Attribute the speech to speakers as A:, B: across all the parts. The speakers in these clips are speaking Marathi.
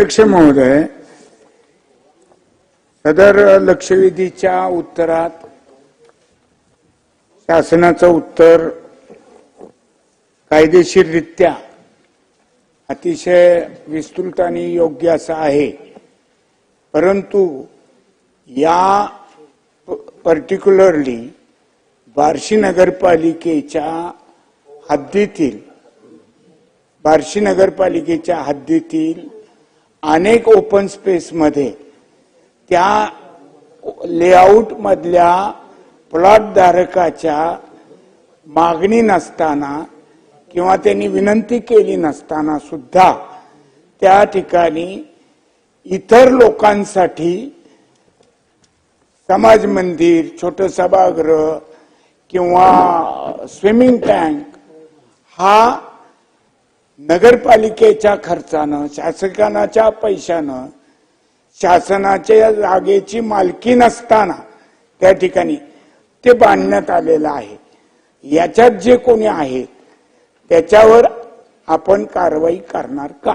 A: अध्यक्ष महोदय सदर लक्षवेधीच्या उत्तरात शासनाचं उत्तर कायदेशीररित्या अतिशय विस्तृत आणि योग्य असं आहे. परंतु या पर्टिक्युलरली बार्शी नगरपालिकेच्या हद्दीतील बार्शी नगरपालिकेच्या हद्दीतील अनेक ओपन स्पेसमध्ये त्या लेआउटमधल्या प्लॉटधारकाच्या मागणी नसताना किंवा त्यांनी विनंती केली नसताना सुद्धा त्या ठिकाणी इतर लोकांसाठी समाज मंदिर छोटं सभागृह किंवा स्विमिंग टँक हा नगरपालिकेच्या खर्चानं शासनाच्या पैशानं शासनाच्या जागेची मालकी नसताना त्या ठिकाणी ते बांधण्यात आलेलं आहे. याच्यात जे कोणी आहेत त्याच्यावर आपण कारवाई करणार का?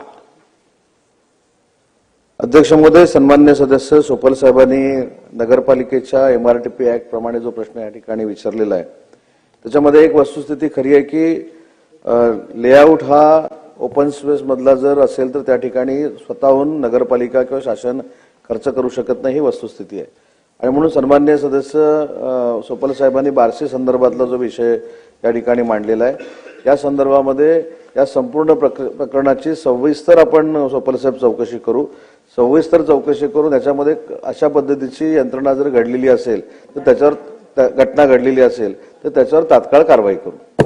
B: अध्यक्ष महोदय सन्मान्य सदस्य सोपल साहेबांनी नगरपालिकेच्या एमआरटीपी ऍक्ट प्रमाणे जो प्रश्न या ठिकाणी विचारलेला आहे त्याच्यामध्ये एक वस्तुस्थिती खरी आहे की लेआउट हा ओपन स्पेस मधला जर असेल तर त्या ठिकाणी स्वतःहून नगरपालिका किंवा शासन खर्च करू शकत नाही ही वस्तुस्थिती आहे. आणि म्हणून सन्मान्य सदस्य सोपल साहेबांनी बारशी संदर्भातला जो विषय या ठिकाणी मांडलेला आहे या संदर्भामध्ये या संपूर्ण प्रक- प्रकरणाची सविस्तर आपण सोपल साहेब चौकशी करू. सविस्तर चौकशी करून याच्यामध्ये अशा पद्धतीची यंत्रणा जर घडलेली असेल तर त्याच्यावर त्या- घटना घडलेली असेल तर त्याच्यावर तात्काळ कारवाई करू.